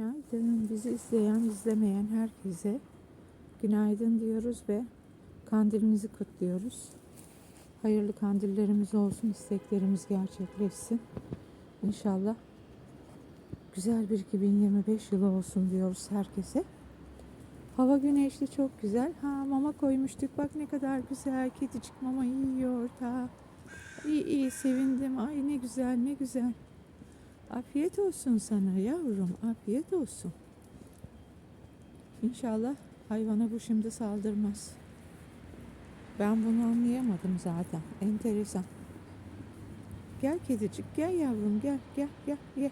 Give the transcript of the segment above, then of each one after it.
Günaydın. Bizi izleyen, izlemeyen herkese günaydın diyoruz ve kandilimizi kutluyoruz. Hayırlı kandillerimiz olsun, isteklerimiz gerçekleşsin. İnşallah güzel bir 2025 yılı olsun diyoruz herkese. Hava güneşli çok güzel. Ha mama koymuştuk. Bak ne kadar güzel. Kedicik mama yiyor orada. İyi iyi sevindim. Ay ne güzel ne güzel. Afiyet olsun sana yavrum. Afiyet olsun. İnşallah hayvana bu şimdi saldırmaz. Ben bunu anlayamadım zaten. Enteresan. Gel kedicik gel yavrum gel gel gel ye.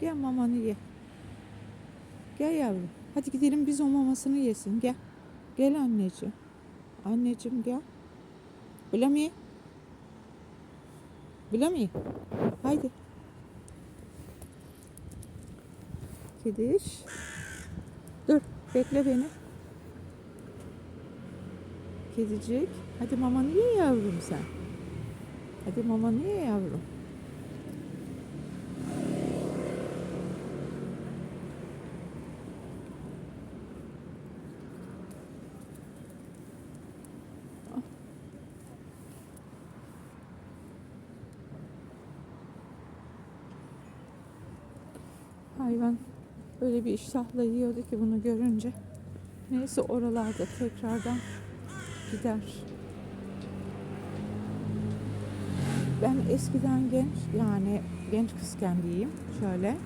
Gel mamanı ye. Gel yavrum. Hadi gidelim biz o mamasını yesin. Gel. Gel anneciğim. Anneciğim gel. Blamey. Blamey. Haydi. Kediş. Dur. Bekle beni. Kedicik. Hadi mamanı ye yavrum sen. Hadi mamanı ye yavrum. Hayvan öyle bir iştahla yiyordu ki bunu görünce. Neyse oralarda tekrardan gider. Ben eskiden genç yani genç kızken diyeyim şöyle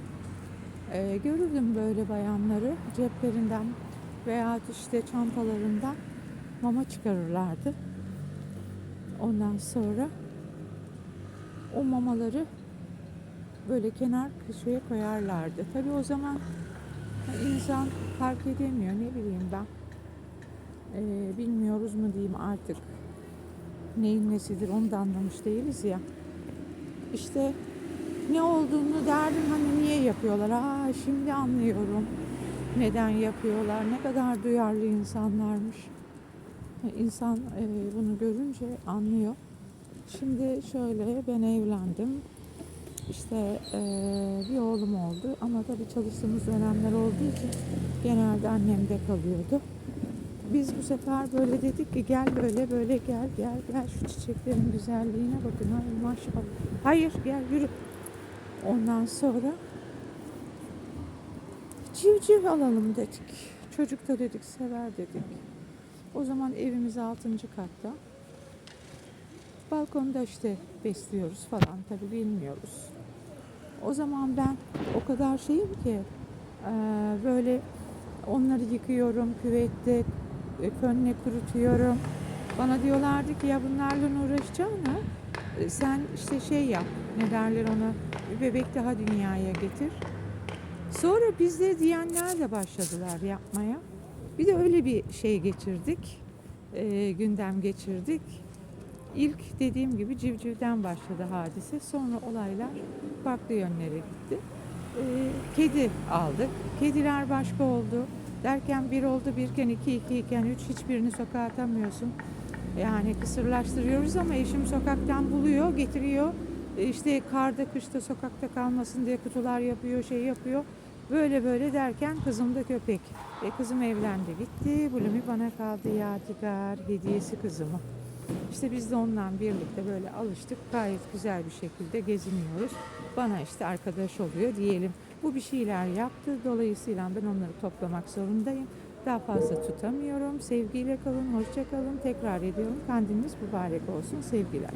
e, görürdüm böyle bayanları ceplerinden veya işte çantalarından mama çıkarırlardı. Ondan sonra o mamaları böyle kenar köşeye koyarlardı. Tabii o zaman insan fark edemiyor ne bileyim ben. Ee, bilmiyoruz mu diyeyim artık. Neyin nesidir onu da anlamış değiliz ya. İşte ne olduğunu derdim hani niye yapıyorlar. Aa şimdi anlıyorum. Neden yapıyorlar. Ne kadar duyarlı insanlarmış. İnsan e, bunu görünce anlıyor. Şimdi şöyle ben evlendim. İşte eee, bir oğlum oldu ama tabii çalıştığımız dönemler olduğu için genelde annemde kalıyordu. Biz bu sefer böyle dedik ki gel böyle böyle gel gel gel şu çiçeklerin güzelliğine bakın. Ay maşallah. Hayır gel yürü. Ondan sonra civciv alalım dedik. Çocuk da dedik sever dedik. O zaman evimiz 6. katta. Balkonda işte besliyoruz falan tabii bilmiyoruz. O zaman ben o kadar şeyim ki eee, böyle onları yıkıyorum küvette e, fönle kurutuyorum. Bana diyorlardı ki ya bunlarla uğraşacağına e, sen işte şey yap ne derler ona bir bebek daha dünyaya getir. Sonra bizde diyenler de başladılar yapmaya. Bir de öyle bir şey geçirdik. e, gündem geçirdik. İlk dediğim gibi civcivden başladı hadise. Sonra olaylar farklı yönlere gitti. Ee, kedi aldık. Kediler başka oldu. Derken bir oldu birken iki, iki iken üç hiçbirini sokağa atamıyorsun. Yani kısırlaştırıyoruz ama eşim sokaktan buluyor, getiriyor. E, İşte karda, kışta, sokakta kalmasın diye kutular yapıyor, şey yapıyor. Böyle böyle derken kızım da köpek. E, kızım evlendi gitti. Blumi bana kaldı yadigar hediyesi kızıma. İşte biz de onunla birlikte böyle alıştık. Gayet güzel bir şekilde geziniyoruz. Bana işte arkadaş oluyor diyelim. Bu bir şeyler yaptı. Dolayısıyla ben onları toplamak zorundayım. Daha fazla tutamıyorum. Sevgiyle kalın, hoşça kalın. Tekrar ediyorum. Kandiliniz mübarek olsun. Sevgiler.